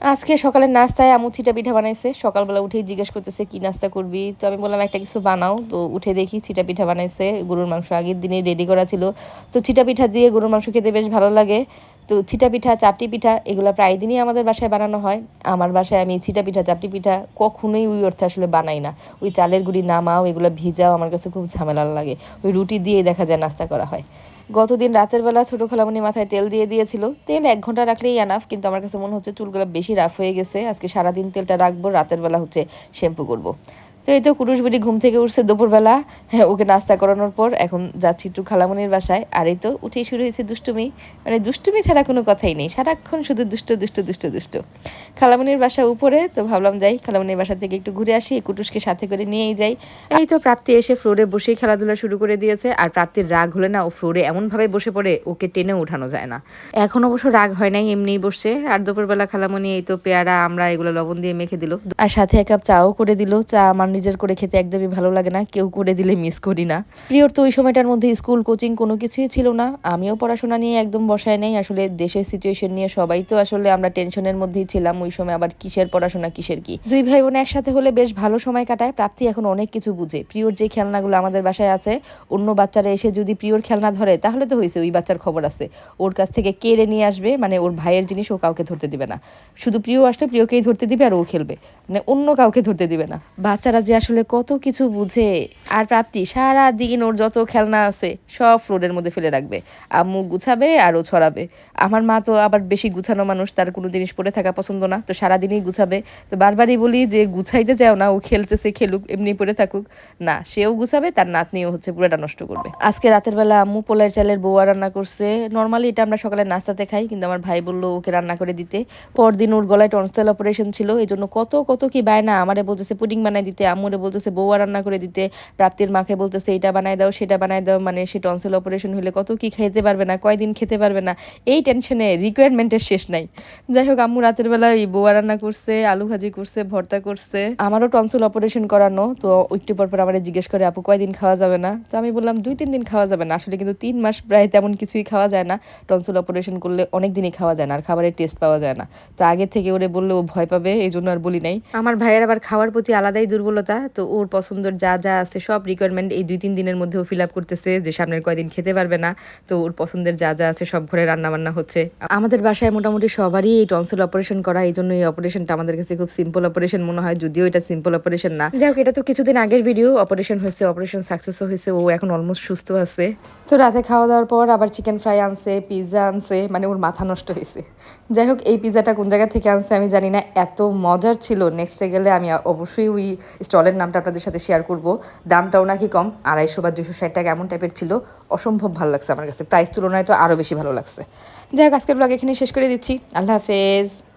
আজকে সকালে নাস্তায় আমু চিটা পিঠা বানাইছে। সকালবেলা উঠেই জিজ্ঞেস করতেছে, কি নাস্তা করবি? তো আমি বললাম, একটা কিছু বানাও। তো উঠে দেখি চিটা পিঠা বানাইছে। গরুর মাংস আগের দিনে রেডি করা ছিল। তো চিটা পিঠা দিয়ে গরুর মাংস খেতে বেশ ভালো লাগে। তো চিটা পিঠা, চাপটি পিঠা এগুলো প্রায় দিনই আমাদের বাসায় বানানো হয়। আমার বাসায় আমি চিটা পিঠা, চাপটি পিঠা কখনোই ওই অর্থে আসলে বানাই না। ওই চালের গুঁড়ি নামাও, এগুলো ভিজাও আমার কাছে খুব ঝামেলা লাগে। ওই রুটি দিয়ে দেখা যায় নাস্তা করা হয়। গতদিন রাতের বেলা ছোটো খালামণি মাথায় তেল দিয়ে দিয়েছিল। তেল এক ঘণ্টা রাখলেই আনাফ কিন্তু আমার কাছে মনে হচ্ছে চুলগুলো বেশি রাফ হয়ে গেছে। আজকে সারাদিন তেলটা রাখব, রাতের বেলা হচ্ছে শ্যাম্পু করব। তো এই তো কুরুশ বুড়ি ঘুম থেকে উঠছে দুপুরবেলা। হ্যাঁ ওকে নাস্তা করানোর পর এখন যাচ্ছি একটু খালামনির বাসায়। আর এই তো উঠেই শুরু হয়েছে দুষ্টুমি। মানে দুষ্টুমি ছাড়া কোনো কথাই নেই। সারাক্ষণ শুধু দুষ্ট দুষ্ট দুষ্ট দুষ্ট। খালামনির বাসা উপরে, তো ভাবলাম যাই খালামনির বাসা থেকে একটু ঘুরে আসি, কুটুসকে সাথে করে নিয়েই যাই। এই তো প্রাপ্তি এসে ফ্লোরে বসেই খেলাধুলা শুরু করে দিয়েছে। আর প্রাপ্তির রাগ হলে না ও ফ্লোরে এমনভাবে বসে পড়ে, ওকে টেনে উঠানো যায় না। এখন অবশ্য রাগ হয় নাই, এমনিই বসছে। আর দুপুরবেলা খালামনি, এই তো পেয়ারা, আমরা এগুলো লবণ দিয়ে মেখে দিল। আর সাথে এক কাপ চাও করে দিল। চা আমার নিজের করে খেতে একদমই ভালো লাগে না, কেউ করে দিলে মিস করি না। প্রিয়র তো ওই সময়টার মধ্যে স্কুল কোচিং কোনো কিছুই ছিল না। আমিও পড়াশোনা নিয়ে একদম বসায় নেই। আসলে দেশের সিচুয়েশন নিয়ে সবাই তো আসলে আমরা টেনশনের মধ্যেই ছিলাম। ওই সময় আবার কিসের পড়াশোনা, কিসের কি? দুই ভাই বোন একসাথে হলে বেশ ভালো সময় কাটায়। প্রাপ্তি এখন অনেক কিছু বুঝে। প্রিয়র যে খেলনাগুলো আমাদের বাসায় আছে, অন্য বাচ্চারা এসে যদি প্রিয়র খেলনা ধরে, তাহলে তো হয়েছে ওই বাচ্চার খবর আছে। ওর কাছ থেকে কেড়ে নিয়ে আসবে মানে ওর ভাইয়ের জিনিস ও কাউকে ধরতে দিবে না। শুধু প্রিয় আসলে প্রিয়কেই ধরতে দিবে আর ও খেলবে। মানে অন্য কাউকে ধরতে দিবে না। বাচ্চারা যে আসলে কত কিছু বুঝে আর প্রাপ্তি সারা দিন ওর যত খেলনা আছে সব ফ্লোরের মধ্যে ফেলে রাখবে। আম্মু গুছাবে আর ও ছড়াবে। আমার মা তো আবার বেশি গুছানো মানুষ, তার কোনো জিনিস পরে থাকা পছন্দ না, তো সারাদিনই গুছাবে। তো বারবারই বলি যে গুছাইতে যাও না, ও খেলতেছে, খেলুক, এমনি পরে থাকুক। না, সেও গুছাবে, তার নাতনিও হচ্ছে পুরোটা নষ্ট করবে। আজকে রাতের বেলা আম্মু পোলার চালের বউয়া রান্না করছে। নর্মালি এটা আমরা সকালে নাস্তাতে খাই, কিন্তু আমার ভাই বলল ওকে রান্না করে দিতে। পরদিন ওর গলায় টনসেল অপারেশন ছিল এই জন্য কত কত কি বায়না, আমারে বলতেছে পুডিং বানাই দিতে আম্মুরে বলতেছে, বউয়া রান্না করে দিতে। প্রাপ্তির মাকে বলতেছে এটা বানাই দাও, সেটা বানাই দাও। মানে সে টনসেল অপারেশন হলে কত কি খেতে পারবে না, কয়দিন খেতে পারবে না। এই টেনশনে রিকোয়ারমেন্টের শেষ নাই। যাই হোক, আম্মু রাতের বেলা ওই বোয়া রান্না করছে, আলু ভাজি করছে, ভর্তা করছে। আমারও টনসিল অপারেশন করানো, তো একটু পর পর আমার জিজ্ঞেস করে, আপু, কয়দিন খাওয়া যাবে না? তো আমি বললাম, দুই, তিন দিন খাওয়া যাবে না। আসলে কিন্তু তিন মাস প্রায় তেমন কিছুই খাওয়া যায় না। টনসিল অপারেশন করলে অনেক দিনই খাওয়া যায় না, আর খাবারের টেস্ট পাওয়া যায় না। তো আগে থেকে ওরে বললে ও ভয় পাবে এই জন্য আর বলি নাই। আমার ভাইয়ের আবার খাওয়ার প্রতি আলাদাই দুর্বলতা তো ওর পছন্দের যা যা আছে সব রিকোয়ারমেন্ট এই দুই তিন দিনের মধ্যে ও ফিল আপ করতেছে যে সামনের কয়দিন খেতে পারবে না, তো ওর পছন্দের যা যা আছে সব ঘরে রান্না বান্না হচ্ছে। আমাদের বাসায় মোটামুটি সবারই এই টনসিল অপারেশন করা, এই জন্য এই অপারেশনটা আমাদের কাছে খুব সিম্পল অপারেশন মনে হয়, যদিও এটা সিম্পল অপারেশন না। যাই হোক, এটা তো কিছুদিন আগের ভিডিও অপারেশন হয়েছে অপারেশন সাকসেসও হয়েছে, ও এখন অলমোস্ট সুস্থ আছে। তো রাতে খাওয়া দাওয়ার পর আবার চিকেন ফ্রাই আনছে পিৎজা আনছে মানে ওর মাথা নষ্ট হয়েছে। যাই হোক, এই পিৎজাটা কোন জায়গা থেকে আনছে আমি জানি না, এত মজার ছিল নেক্সটে গেলে আমি অবশ্যই ওই স্টলের নামটা আপনাদের সাথে শেয়ার করব। দামটাও নাকি কম, আড়াইশো বা দুশো ষাট টাকা এমন টাইপের ছিল। অসম্ভব ভালো লাগছে আমার কাছে। প্রাইস তুলনায় তো আরও বেশি ভালো লাগছে। যাই হোক, আজকের ব্লগ এখানে শেষ করে দিচ্ছি। আল্লাহ হাফেজ।